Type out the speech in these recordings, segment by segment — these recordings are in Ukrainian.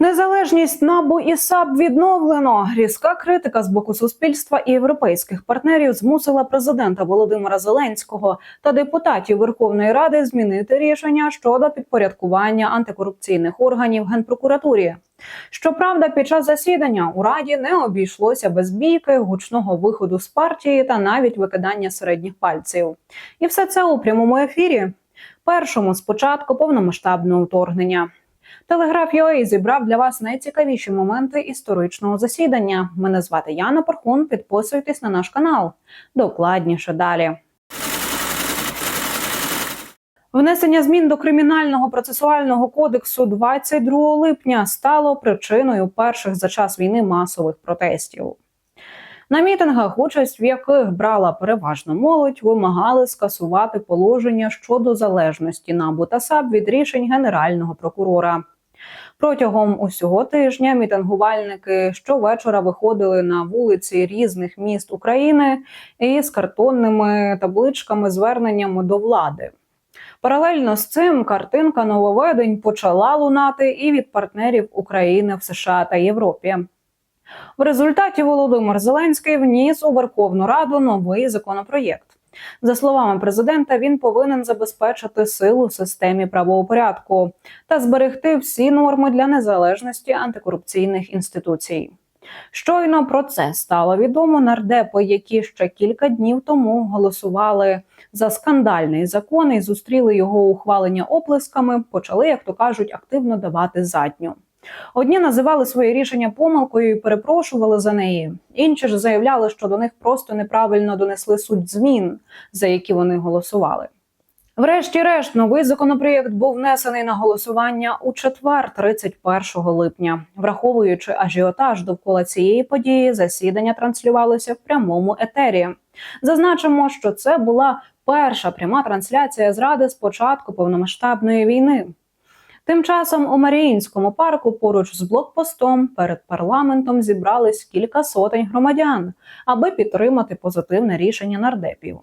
Незалежність НАБУ і САП відновлено. Різка критика з боку суспільства і європейських партнерів змусила президента Володимира Зеленського та депутатів Верховної Ради змінити рішення щодо підпорядкування антикорупційних органів генпрокуратурі. Щоправда, під час засідання у раді не обійшлося без бійки, гучного виходу з партії та навіть викидання середніх пальців. І все це у прямому ефірі. Першому спочатку повномасштабного вторгнення. Телеграф UA зібрав для вас найцікавіші моменти історичного засідання. Мене звати Яна Пархун. Підписуйтесь на наш канал. Докладніше далі. Внесення змін до кримінального процесуального кодексу 22 липня стало причиною перших за час війни масових протестів. На мітингах, участь в яких брала переважно молодь, вимагали скасувати положення щодо залежності НАБУ та САП від рішень генерального прокурора. Протягом усього тижня мітингувальники щовечора виходили на вулиці різних міст України із картонними табличками зверненнями до влади. Паралельно з цим картинка нововведень почала лунати і від партнерів України в США та Європі. В результаті Володимир Зеленський вніс у Верховну Раду новий законопроєкт. За словами президента, він повинен забезпечити силу в системі правопорядку та зберегти всі норми для незалежності антикорупційних інституцій. Щойно про це стало відомо нардепи, які ще кілька днів тому голосували за скандальний закон і зустріли його ухвалення оплесками, почали, як то кажуть, активно давати задню. Одні називали своє рішення помилкою і перепрошували за неї. Інші ж заявляли, що до них просто неправильно донесли суть змін, за які вони голосували. Врешті-решт, новий законопроєкт був внесений на голосування у четвер, 31 липня. Враховуючи ажіотаж довкола цієї події, засідання транслювалося в прямому етері. Зазначимо, що це була перша пряма трансляція зради з початку повномасштабної війни. Тим часом у Маріїнському парку поруч з блокпостом перед парламентом зібрались кілька сотень громадян, аби підтримати позитивне рішення нардепів.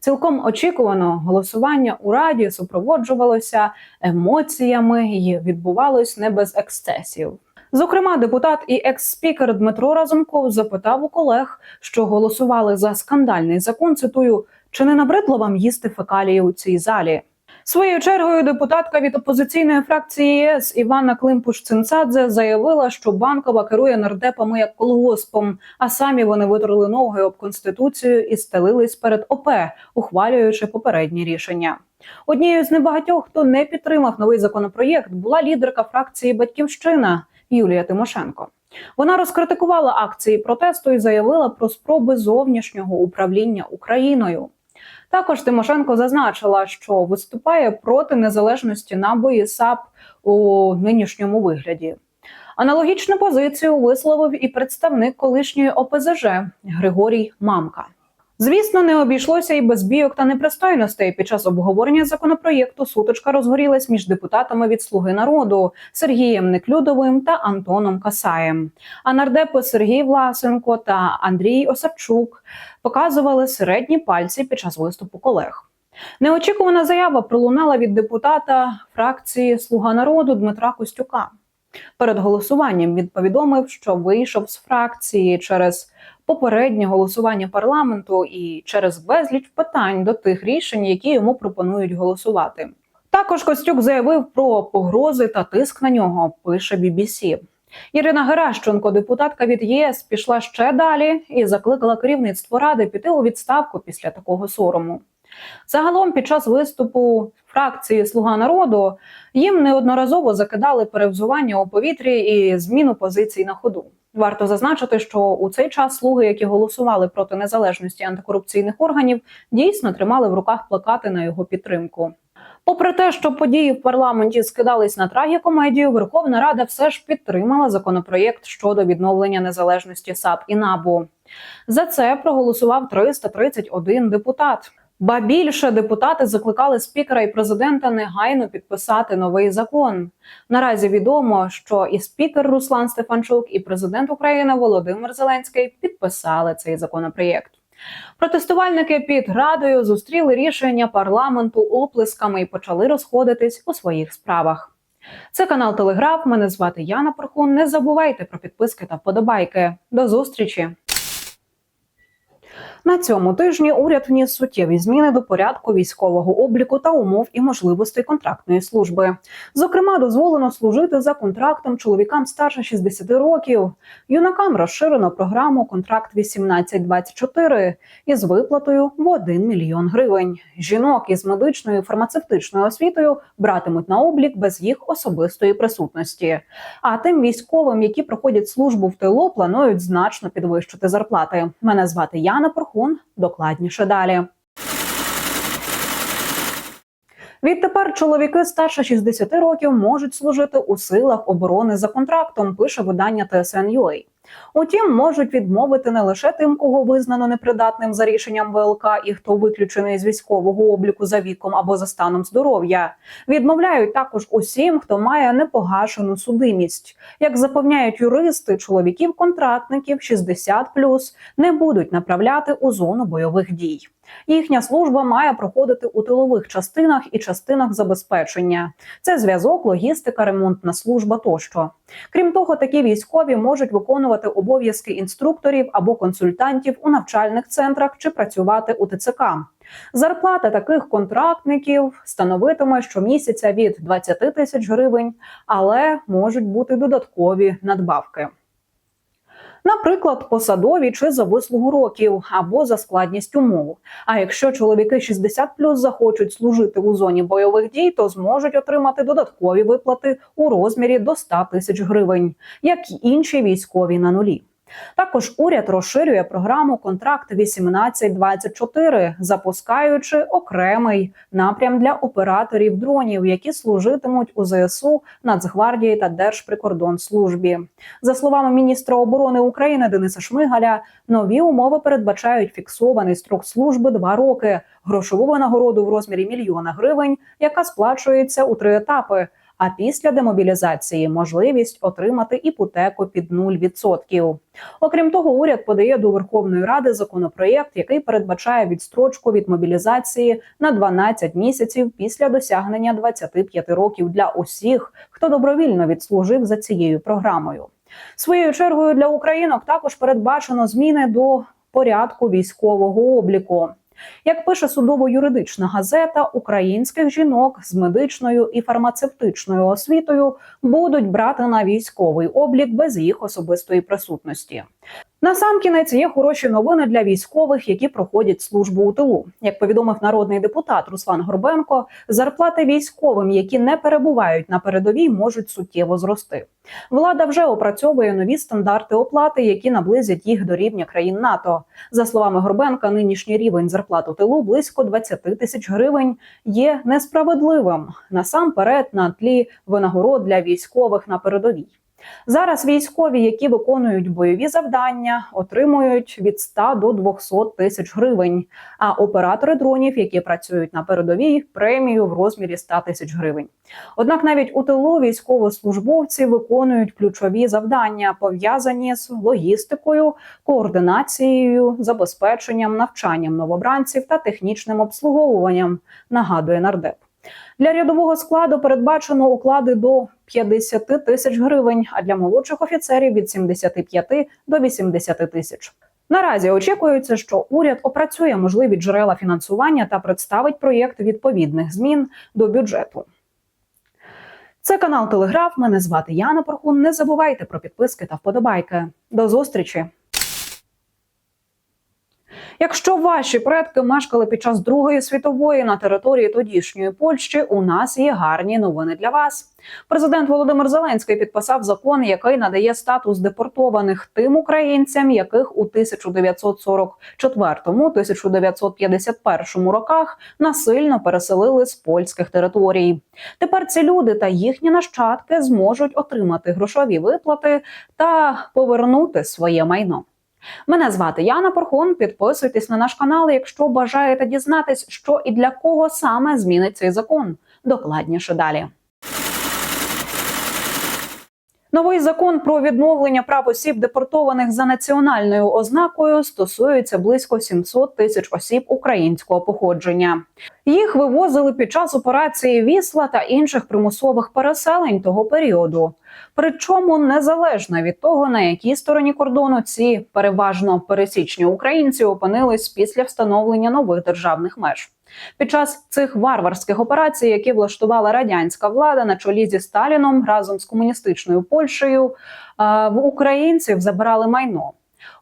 Цілком очікувано голосування у раді супроводжувалося емоціями і відбувалось не без ексцесів. Зокрема, депутат і екс-спікер Дмитро Разумков запитав у колег, що голосували за скандальний закон. Цитую: чи не набридло вам їсти фекалії у цій залі? Своєю чергою депутатка від опозиційної фракції ЄС Івана Климпуш-Цинцадзе заявила, що банкова керує нардепами як колгоспом, а самі вони витерли ноги об конституцію і стелились перед ОП, ухвалюючи попередні рішення. Однією з небагатьох, хто не підтримав новий законопроєкт, була лідерка фракції Батьківщина Юлія Тимошенко. Вона розкритикувала акції протесту і заявила про спроби зовнішнього управління Україною. Також Тимошенко зазначила, що виступає проти незалежності НАБУ і САП у нинішньому вигляді. Аналогічну позицію висловив і представник колишньої ОПЗЖ Григорій Мамка. Звісно, не обійшлося і без бійок та непристойностей. Під час обговорення законопроєкту сутичка розгорілась між депутатами від Слуги народу Сергієм Неклюдовим та Антоном Касаєм. А нардепи Сергій Власенко та Андрій Осадчук показували середні пальці під час виступу колег. Неочікувана заява пролунала від депутата фракції Слуга народу Дмитра Костюка. Перед голосуванням він повідомив, що вийшов з фракції через попереднє голосування парламенту і через безліч питань до тих рішень, які йому пропонують голосувати. Також Костюк заявив про погрози та тиск на нього. Пише BBC. Ірина Геращенко, депутатка від ЄС, пішла ще далі і закликала керівництво ради піти у відставку після такого сорому. Загалом, під час виступу фракції Слуга народу їм неодноразово закидали перевзування у повітрі і зміну позицій на ходу. Варто зазначити, що у цей час слуги, які голосували проти незалежності антикорупційних органів, дійсно тримали в руках плакати на його підтримку. Попри те, що події в парламенті скидались на трагікомедію, Верховна Рада все ж підтримала законопроєкт щодо відновлення незалежності САП і НАБУ. За це проголосував 331 депутат. Ба більше депутати закликали спікера і президента негайно підписати новий закон. Наразі відомо, що і спікер Руслан Стефанчук, і президент України Володимир Зеленський підписали цей законопроєкт. Протестувальники під радою зустріли рішення парламенту оплесками і почали розходитись у своїх справах. Це канал Телеграф. Мене звати Яна Порхун. Не забувайте про підписки та вподобайки. До зустрічі! На цьому тижні уряд вніс суттєві зміни до порядку військового обліку та умов і можливостей контрактної служби. Зокрема, дозволено служити за контрактом чоловікам старше 60 років. Юнакам розширено програму Контракт 1824 із виплатою в 1 мільйон гривень. Жінок із медичною фармацевтичною освітою братимуть на облік без їх особистої присутності. А тим військовим, які проходять службу в тилу, планують значно підвищити зарплати. Мене звати Яна Порхун. Докладніше далі. Відтепер чоловіки старше 60 років можуть служити у силах оборони за контрактом. Пише видання TSN.ua. Утім, можуть відмовити не лише тим, кого визнано непридатним за рішенням ВЛК і хто виключений з військового обліку за віком або за станом здоров'я. Відмовляють також усім, хто має непогашену судимість. Як запевняють юристи, чоловіків-контрактників 60+, не будуть направляти у зону бойових дій. Їхня служба має проходити у тилових частинах і частинах забезпечення. Це зв'язок, логістика, ремонтна служба тощо. Крім того, такі військові можуть виконувати обов'язки інструкторів або консультантів у навчальних центрах чи працювати у ТЦК. Зарплата таких контрактників становитиме щомісяця від 20 тисяч гривень, але можуть бути додаткові надбавки. Наприклад, посадові чи за вислугу років або за складність умов. А якщо чоловіки 60 захочуть служити у зоні бойових дій, то зможуть отримати додаткові виплати у розмірі до 100 тисяч гривень, як і інші військові на нулі. Також уряд розширює програму Контракт 1824, запускаючи окремий напрям для операторів дронів, які служитимуть у ЗСУ, Нацгвардії та Держприкордонслужбі. За словами міністра оборони України Дениса Шмигаля, нові умови передбачають фіксований строк служби два роки, грошову винагороду в розмірі мільйона гривень, яка сплачується у три етапи. А після демобілізації можливість отримати іпотеку під 0%. Окрім того, уряд подає до Верховної Ради законопроєкт, який передбачає відстрочку від мобілізації на 12 місяців після досягнення 25 років для усіх, хто добровільно відслужив за цією програмою. Своєю чергою для українок також передбачено зміни до порядку військового обліку. Як пише судово-юридична газета, українських жінок з медичною і фармацевтичною освітою будуть брати на військовий облік без їх особистої присутності. Насамкінець є хороші новини для військових, які проходять службу у тилу. Як повідомив народний депутат Руслан Горбенко, зарплати військовим, які не перебувають на передовій, можуть суттєво зрости. Влада вже опрацьовує нові стандарти оплати, які наблизять їх до рівня країн НАТО. За словами Горбенка, нинішній рівень зарплат у тилу близько 20 тисяч гривень є несправедливим насамперед на тлі винагород для військових на передовій. Зараз військові, які виконують бойові завдання, отримують від 100 до 200 тисяч гривень. А оператори дронів, які працюють на передовій, премію в розмірі 100 тисяч гривень. Однак навіть у тилу військовослужбовці виконують ключові завдання, пов'язані з логістикою, координацією, забезпеченням, навчанням новобранців та технічним обслуговуванням. Нагадує нардеп. Для рядового складу передбачено уклади до 50 тисяч гривень, а для молодших офіцерів від 75 до 80 тисяч. Наразі очікується, що уряд опрацює можливі джерела фінансування та представить проєкт відповідних змін до бюджету. Це канал Телеграф. Мене звати Яна Порхун. Не забувайте про підписки та вподобайки. До зустрічі! Якщо ваші предки мешкали під час Другої світової на території тодішньої Польщі, у нас є гарні новини для вас. Президент Володимир Зеленський підписав закон, який надає статус депортованих тим українцям, яких у 1944-1951 роках насильно переселили з польських територій. Тепер ці люди та їхні нащадки зможуть отримати грошові виплати та повернути своє майно. Мене звати Яна Порхун. Підписуйтесь на наш канал, якщо бажаєте дізнатись, що і для кого саме змінить цей закон. Докладніше далі. Новий закон про відновлення прав осіб, депортованих за національною ознакою, стосується близько 700 тисяч осіб українського походження. Їх вивозили під час операції Вісла та інших примусових переселень того періоду. Причому незалежно від того, на якій стороні кордону ці переважно пересічні українці опинились після встановлення нових державних меж. Під час цих варварських операцій, які влаштувала радянська влада на чолі зі Сталіном разом з комуністичною Польщею, в українців забирали майно,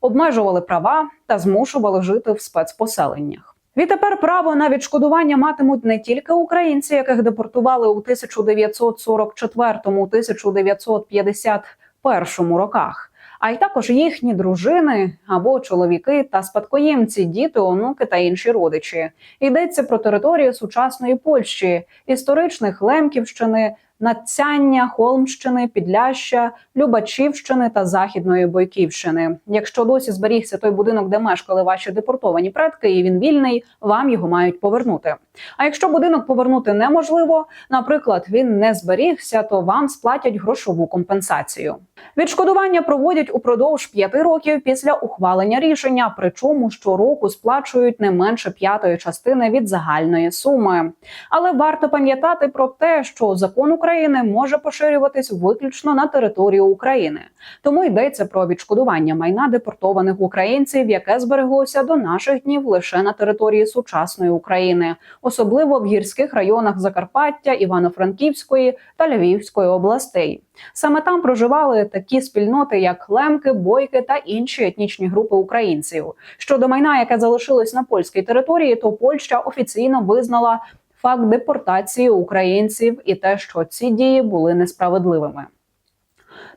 обмежували права та змушували жити в спецпоселеннях. Відтепер право на відшкодування матимуть не тільки українці, яких депортували у 1944-1951 роках, а й також їхні дружини або чоловіки та спадкоємці, діти, онуки та інші родичі. Йдеться про територію сучасної Польщі, історичних Лемківщини, Надцяння, Холмщини, Підляща, Любачівщини та Західної Бойківщини. Якщо досі зберігся той будинок, де мешкали ваші депортовані предки, і він вільний, вам його мають повернути. А якщо будинок повернути неможливо, наприклад, він не зберігся, то вам сплатять грошову компенсацію. Відшкодування проводять упродовж п'яти років після ухвалення рішення, причому щороку сплачують не менше п'ятої частини від загальної суми. Але варто пам'ятати про те, що закон України може поширюватись виключно на територію України, тому йдеться про відшкодування майна депортованих українців, яке збереглося до наших днів лише на території сучасної України, особливо в гірських районах Закарпаття, Івано-Франківської та Львівської областей. Саме там проживали такі спільноти, як лемки, бойки та інші етнічні групи українців. Щодо майна, яке залишилось на польській території, то Польща офіційно визнала факт депортації українців і те, що ці дії були несправедливими.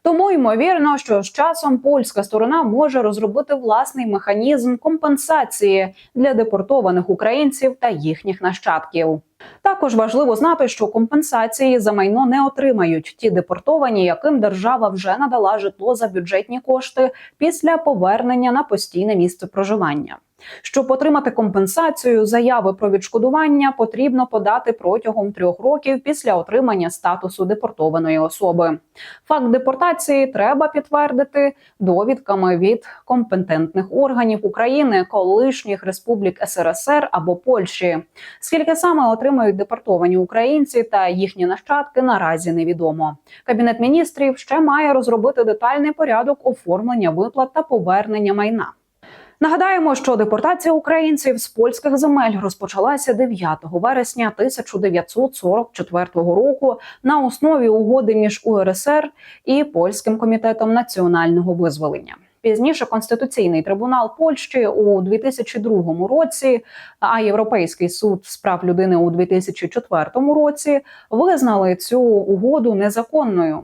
Тому ймовірно, що з часом польська сторона може розробити власний механізм компенсації для депортованих українців та їхніх нащадків. Також важливо знати, що компенсації за майно не отримають ті депортовані, яким держава вже надала житло за бюджетні кошти після повернення на постійне місце проживання. Щоб отримати компенсацію, заяви про відшкодування потрібно подати протягом трьох років після отримання статусу депортованої особи. Факт депортації треба підтвердити довідками від компетентних органів України, колишніх республік СРСР або Польщі. Скільки саме отримають депортовані українці та їхні нащадки, наразі невідомо. Кабінет міністрів ще має розробити детальний порядок оформлення виплат та повернення майна. Нагадаємо, що депортація українців з польських земель розпочалася 9 вересня 1944 року на основі угоди між УРСР і польським комітетом національного визволення. Пізніше Конституційний трибунал Польщі у 2002 році, а Європейський суд з прав людини у 2004 році визнали цю угоду незаконною.